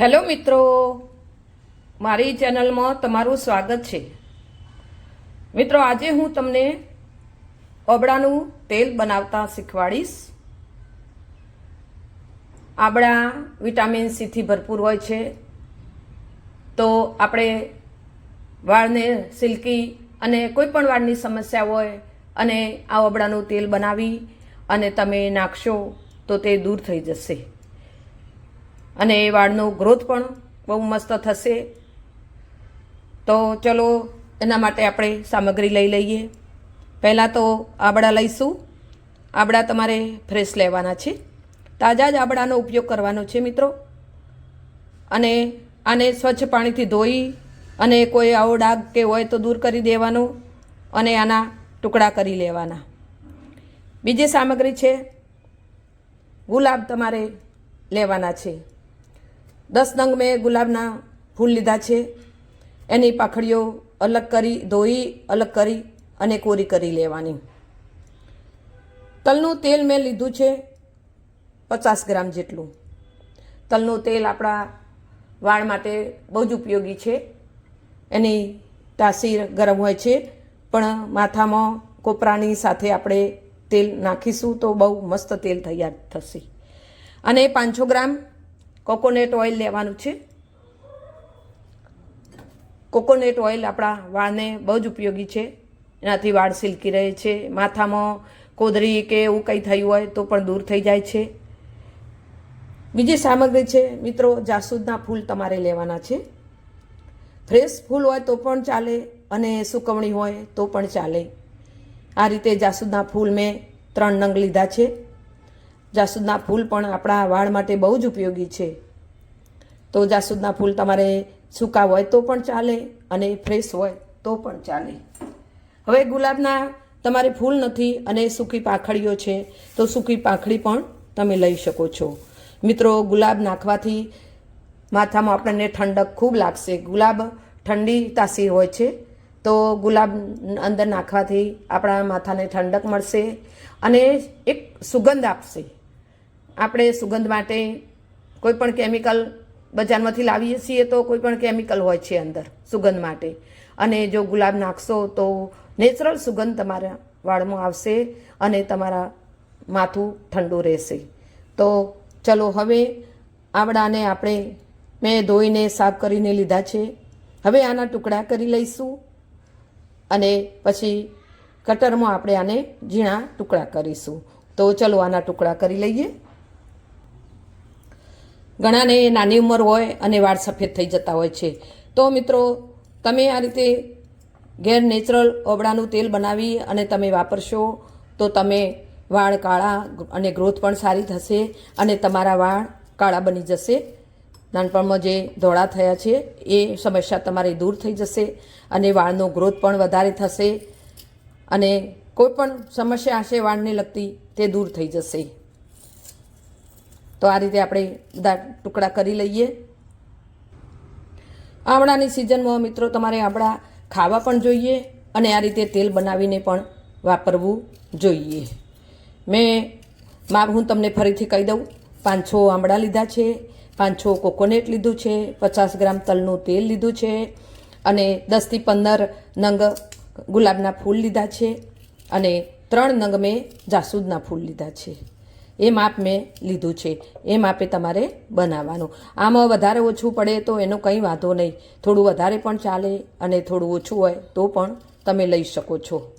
Hello મિત્રો. મારી ચેનલમાં તમારું સ્વાગત છે. મિત્રો, આજે હું તમને અબડાનું તેલ બનાવતા શીખવાડીશ. આબળા વિટામિન સીથી ભરપૂર હોય છે. તો આપણે વાળને સિલ્કી અને કોઈ પણ વાળની સમસ્યા હોય અને આ અબડાનું તેલ બનાવી અને તમે નાખશો તો તે દૂર થઈ જશે. અને એ વાળનો ગ્રોથ પણ બહુ મસ્ત થશે. તો ચલો, એના માટે આપણે સામગ્રી લઈ લઈએ. પહેલાં તો આબળા લઈશું. આબળા તમારે ફ્રેશ લેવાના છે. તાજા જ આબળાનો ઉપયોગ કરવાનો છે મિત્રો. અને આને સ્વચ્છ પાણીથી ધોઈ અને કોઈ આવો ડાઘ કે હોય તો દૂર કરી દેવાનો અને આના ટુકડા કરી લેવાના. બીજી સામગ્રી છે, ગુલાબ તમારે લેવાના છે. દસ નંગ મેં ગુલાબના ફૂલ લીધા છે. એની પાખડીઓ અલગ કરી ધોઈ અલગ કરી અને કોરી કરી લેવાની. તલનું તેલ મેં લીધું છે પચાસ ગ્રામ જેટલું. તલનું તેલ આપણા વાળ માટે બહુ જ ઉપયોગી છે. એની તાસીર ગરમ હોય છે, પણ માથામાં કોપરાની સાથે આપણે તેલ નાખીશું તો બહુ મસ્ત તેલ તૈયાર થશે. અને પાંચસો ગ્રામ કોકોનટ ઓઇલ લેવાનું છે. કોકોનટ ઓઇલ આપણા વાળને બહુ જ ઉપયોગી છે. એનાથી વાળ સિલ્કી રહે છે. માથામાં કોદરી કે એવું કંઈ થયું હોય તો પણ દૂર થઈ જાય છે. બીજી સામગ્રી છે, મિત્રો, જાસૂદના ફૂલ તમારે લેવાના છે. ફ્રેશ ફૂલ હોય તો પણ ચાલે અને સુકવણી હોય તો પણ ચાલે. આ રીતે જાસૂદના ફૂલ મેં ત્રણ નંગ લીધા છે. જાસૂદના ફૂલ પણ આપણા વાળ માટે બહુ જ ઉપયોગી છે. તો જાસૂદના ફૂલ તમારે સૂકા હોય તો પણ ચાલે અને ફ્રેશ હોય તો પણ ચાલે. હવે ગુલાબના તમારે ફૂલ નથી અને સૂકી પાંખડીઓ છે, તો સૂકી પાંખડી પણ તમે લઈ શકો છો. મિત્રો, ગુલાબ નાખવાથી માથામાં આપણને ઠંડક ખૂબ લાગશે. ગુલાબ ઠંડી તાસી હોય છે, તો ગુલાબ અંદર નાખવાથી આપણા માથાને ઠંડક મળશે અને એક સુગંધ આપશે. આપણે સુગંધ માટે કોઈ પણ કેમિકલ બજારમાંથી લાવીએ છીએ તો કોઈ પણ કેમિકલ હોય છે અંદર સુગંધ માટે. અને જો ગુલાબ નાખશો તો નેચરલ સુગંધ તમારા વાળમાં આવશે અને તમારા માથું ઠંડુ રહેશે. તો ચલો હવે આવડાને આપણે મેં ધોઈને સાફ કરીને લીધા છે. હવે આના ટુકડા કરી લઈશું અને પછી કટરમાં આપણે આને ઝીણા ટુકડા કરીશું. તો ચલો આના ટુકડા કરી લઈએ. ઘણાને નાની ઉંમર હોય અને વાળ સફેદ થઈ જતા હોય છે. તો મિત્રો, તમે આ રીતે ઘેર નેચરલ ઓબળાનું તેલ બનાવી અને તમે વાપરશો, તો તમે વાળ કાળા અને ગ્રોથ પણ સારી થશે અને તમારા વાળ કાળા બની જશે. નાનપણમાં જે ધોળા થયા છે, એ સમસ્યા તમારી દૂર થઈ જશે અને વાળનો ગ્રોથ પણ વધારે થશે અને કોઈ પણ સમસ્યા હશે વાળને લગતી તે દૂર થઈ જશે. તો આ રીતે આપણે બધા ટુકડા કરી લઈએ. આમળાની સિઝનમાં મિત્રો તમારે આમળા ખાવા પણ જોઈએ અને આ રીતે તેલ બનાવીને પણ વાપરવું જોઈએ. મેં માપ હું તમને ફરીથી કહી દઉં. પાંચ છો આમળા લીધા છે પાંચ છો કોકોનેટ લીધું છે, પચાસ ગ્રામ તલનું તેલ લીધું છે અને દસથી પંદર નંગ ગુલાબના ફૂલ લીધા છે અને ત્રણ નંગ મેં જાસૂદના ફૂલ લીધા છે. એ માપ મેં લીધું છે. એ માપે તમારે બનાવવાનું. આમાં વધારે ઓછું પડે તો એનો કંઈ વાંધો નહીં. થોડું વધારે પણ ચાલે અને થોડું ઓછું હોય તો પણ તમે લઈ શકો છો.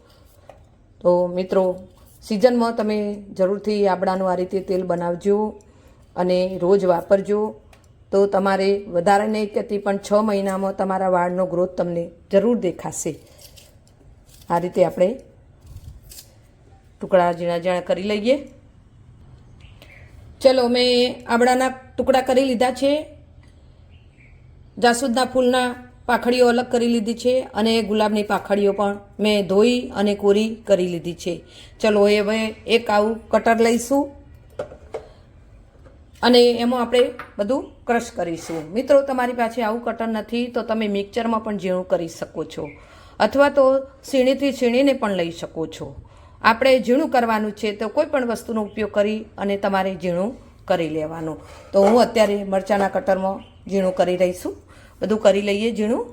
તો મિત્રો, સિઝનમાં તમે જરૂરથી આબડાનું આ રીતે તેલ બનાવજો અને રોજ વાપરજો. તો તમારે વધારે નહીં કહેતી પણ છ મહિનામાં તમારા વાળનો ગ્રોથ તમને જરૂર દેખાશે. આ રીતે આપણે ટુકડા ઝીણા ઝીણા કરી લઈએ. ચલો, મેં આબળાના ટુકડા કરી લીધા છે. જાસૂદના ફૂલના પાખડીઓ અલગ કરી લીધી છે અને ગુલાબની પાખડીઓ પણ મેં ધોઈ અને કોરી કરી લીધી છે. ચલો હવે એક આવું કટર લઈશું અને એમાં આપણે બધું ક્રશ કરીશું. મિત્રો, તમારી પાસે આવું કટર નથી તો તમે મિક્સરમાં પણ ઝીણું કરી શકો છો. અથવા તો સીણીથી સીણીને પણ લઈ શકો છો. આપણે ઝીણું કરવાનું છે તો કોઈ પણ વસ્તુનો ઉપયોગ કરી અને તમારે ઝીણું કરી લેવાનું. તો હું અત્યારે મરચાંના કટરમાં ઝીણું કરી રહી છું. બધું કરી લઈએ ઝીણું.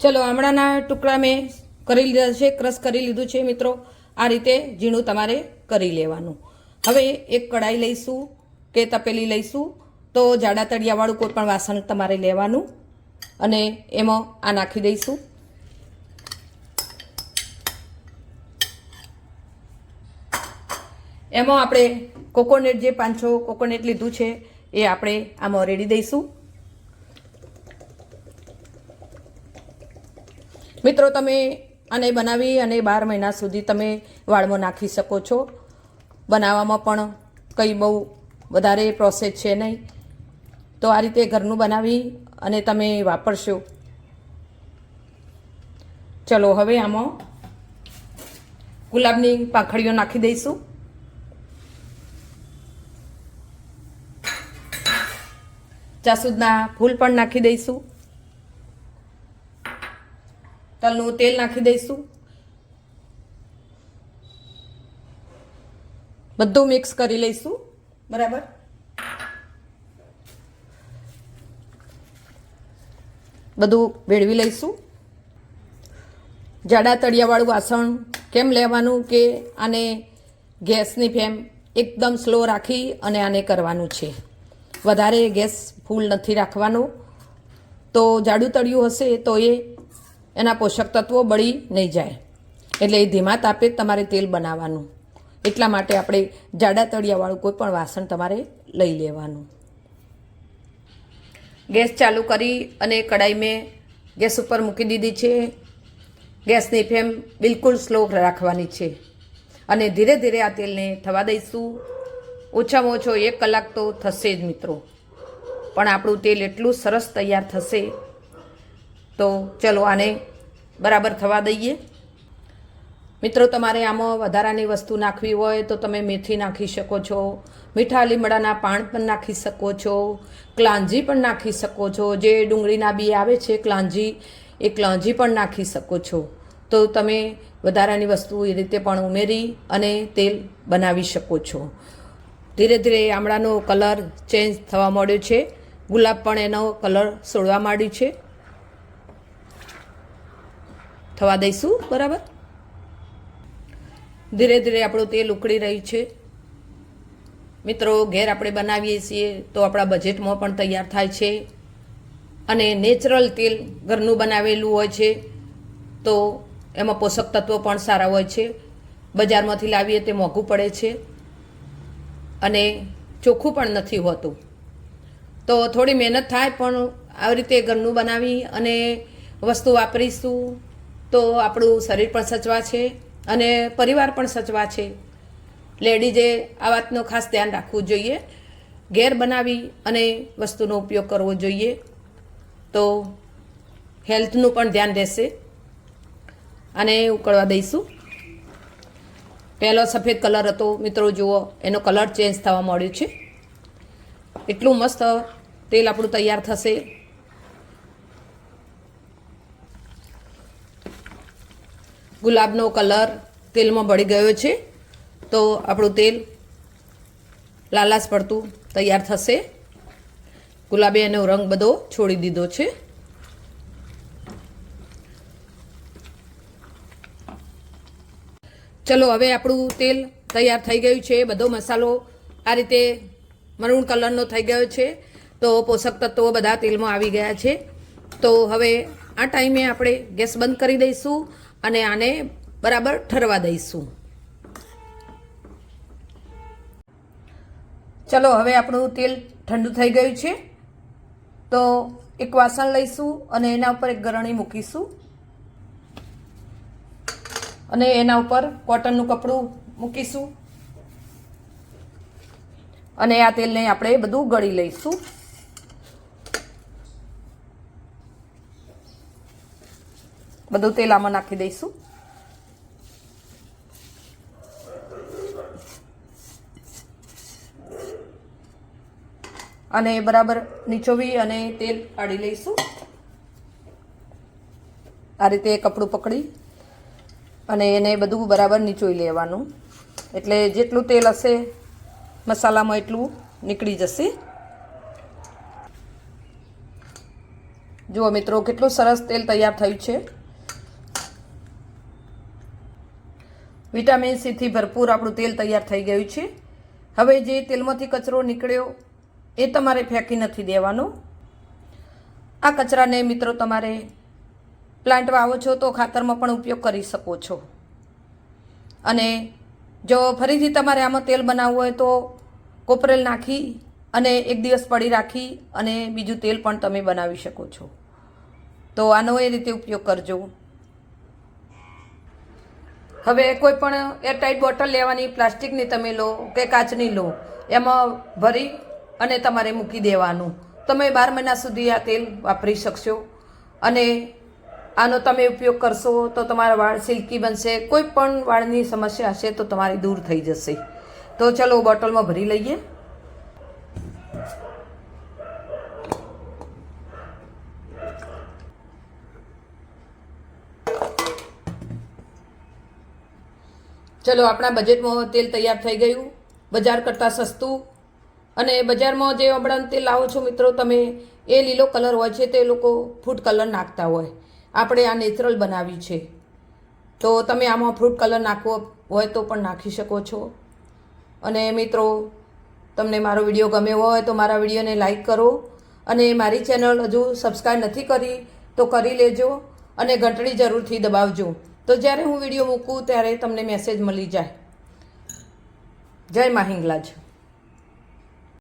ચલો, આમળાના ટુકડા મેં કરી લીધા છે, ક્રશ કરી લીધું છે મિત્રો. આ રીતે ઝીણું તમારે કરી લેવાનું. હવે એક કઢાઈ લઈશું કે તપેલી લઈશું. તો જાડા તળિયાવાળું કોઈ પણ વાસણ તમારે લેવાનું. અને એમાં આ નાખી દઈશું. એમાં આપણે કોકોનટ જે પાંચસો કોકોનટ લીધું છે, એ આપણે આમાં રેડી દઈશું. મિત્રો, તમે આને બનાવી અને બાર મહિના સુધી તમે વાળમાં નાખી શકો છો. બનાવવામાં પણ કંઈ બહુ વધારે પ્રોસેસ છે નહીં. તો આ રીતે ઘરનું બનાવી અને તમે વાપરશો. ચલો, હવે આમાં ગુલાબની પાંખડીઓ નાખી દઈશું. જાસૂદના ફૂલ પણ નાખી દઈશું. તલનું તેલ નાખી દઈશું. બધું મિક્સ કરી લઈશું. બરાબર? બધું ભેળવી લઈશું. જાડા તળિયાવાળું વાસણ કેમ લેવાનું કે આને ગેસની ફેમ એકદમ સ્લો રાખી અને આને કરવાનું છે? વધારે ગેસ ફૂલ નથી રાખવાનો. તો જાડું તળિયું હશે તો એ એના પોષક તત્વો બળી નહીં જાય. એટલે એ ધીમા તાપે તમારે તેલ બનાવવાનું. એટલા માટે આપણે જાડા તળિયાવાળું કોઈ પણ વાસણ તમારે લઈ લેવાનું. ગેસ ચાલુ કરી અને કડાઈ મેં ગેસ ઉપર મૂકી દીધી છે. ગેસની ફ્લેમ બિલકુલ સ્લો રાખવાની છે. અને ધીરે ધીરે આ તેલને થવા દઈશું. ઓછામાં ઓછો એક કલાક તો થશે જ મિત્રો. પણ આપણું તેલ એટલું સરસ તૈયાર થશે. તો ચલો આને બરાબર થવા દઈએ. મિત્રો, તમારે આમાં વધારાની વસ્તુ નાખવી હોય તો તમે મેથી નાખી શકો છો, મીઠા લીમડાના પાન પણ નાખી શકો છો, ક્લાંજી પણ નાખી શકો છો. જે ડુંગળીના બી આવે છે, ક્લાંજી, એ ક્લાંજી પણ નાખી શકો છો. તો તમે વધારાની વસ્તુ એ રીતે પણ ઉમેરી અને તેલ બનાવી શકો છો. ધીરે ધીરે આમળાનો કલર ચેન્જ થવા માંડ્યો છે. ગુલાબ પણ એનો કલર સોડવા માંડ્યું છે. થવા દઈશું, બરાબર? ધીરે ધીરે આપણું તેલ ઉકળી રહ્યું છે. મિત્રો, ઘેર આપણે બનાવીએ છીએ તો આપણા બજેટમાં પણ તૈયાર થાય છે. અને નેચરલ તેલ ઘરનું બનાવેલું હોય છે, તો એમાં પોષક તત્વો પણ સારા હોય છે. બજારમાંથી લાવીએ તે મોંઘું પડે છે. અને ચોખ્ખું પણ નથી હોતું. તો થોડી મહેનત થાય, પણ આવી રીતે ઘરનું બનાવી અને વસ્તુ વાપરીશું, તો આપણું શરીર પણ સચવા છે અને પરિવાર પણ સચવા છે. લેડીઝે આ વાતનું ખાસ ધ્યાન રાખવું જોઈએ. ઘેર બનાવી અને વસ્તુનો ઉપયોગ કરવો જોઈએ. તો હેલ્થનું પણ ધ્યાન રહેશે. અને ઉકળવા દઈશું. પહેલો સફેદ કલર હતો. મિત્રો, જુઓ, એનો કલર ચેન્જ થવા મળ્યો છે. એટલું મસ્ત તેલ આપણું તૈયાર થશે. ગુલાબનો કલર તેલમાં ભળી ગયો છે. તો આપણું તેલ લાલાશ પડતું તૈયાર થશે. ગુલાબી એનો રંગ બધો છોડી દીધો છે. ચલો, હવે આપણું તેલ તૈયાર થઈ ગયું છે, બધો મસાલો આ રીતે મરૂણ કલરનો થઈ ગયો છે. તો પોષક તત્વો બધા તેલમાં આવી ગયા છે. તો હવે આ ટાઈમે આપણે ગેસ બંધ કરી દઈશું અને આને બરાબર ઠરવા દઈશું. ચલો, હવે આપણું તેલ ઠંડુ થઈ ગયું છે. તો એક વાસણ લઈશું અને એના ઉપર એક ગરણી મૂકીશું. અને એના ઉપર કોટનનું કપડું મૂકીશું. અને આ તેલને આપણે બધું ગળી લઈશું. બધું તેલ આમાં નાખી દઈશું. અને બરાબર નીચોવી અને તેલ કાઢી લઈશું. આ રીતે કપડું પકડી અને એને બધું બરાબર નીચોઈ લેવાનું. એટલે જેટલું તેલ હશે, મસાલામાં એટલું નીકળી જશે. જુઓ મિત્રો, કેટલું સરસ તેલ તૈયાર થયું છે. વિટામિન સીથી ભરપૂર આપણું તેલ તૈયાર થઈ ગયું છે. હવે જે તેલમાંથી કચરો નીકળ્યો, એ તમારે ફેંકી નથી દેવાનો. આ કચરાને મિત્રો તમારે પ્લાન્ટ વાવો છો તો ખાતરમાં પણ ઉપયોગ કરી શકો છો. અને જો ફરીથી તમારે આમાં તેલ બનાવવું હોય તો કોપરેલ નાખી અને એક દિવસ પડી રાખી અને બીજું તેલ પણ તમે બનાવી શકો છો. તો આનો એ રીતે ઉપયોગ કરજો. હવે કોઈ પણ એરટાઈટ બોટલ લેવાની પ્લાસ્ટિકની તમે લો કે કાચની લો, એમાં ભરી અને તમારે મૂકી દેવાનું. તમે બાર મહિના સુધી આ તેલ વાપરી શકશો. અને આનો તમે ઉપયોગ કરશો તો તમારા વાળ સિલ્કી બનશે. કોઈ પણ વાળની સમસ્યા હશે તો તમારી દૂર થઈ જશે. તો ચલો બોટલમાં ભરી લઈએ. ચલો, આપણા બજેટમાં તેલ તૈયાર થઈ ગયું. બજાર કરતાં સસ્તું. અને બજારમાં જે હમણાં તેલ લાવો છો મિત્રો, તમે એ લીલો કલર હોય છે, તે લોકો ફૂડ કલર નાખતા હોય. આપણે આ નેચરલ બનાવી છે. તો તમે આમાં ફ્રૂટ કલર નાખવો હોય તો પણ નાખી શકો છો. અને મિત્રો, તમને મારો વીડિયો ગમ્યો હોય તો મારા વિડીયોને લાઈક કરો. અને મારી ચેનલ હજુ સબસ્ક્રાઈબ નથી કરી, તો કરી લેજો અને ઘંટડી જરૂરથી દબાવજો. તો જ્યારે હું વીડિયો મૂકું ત્યારે તમને મેસેજ મળી જાય. જય માહિંગલાજ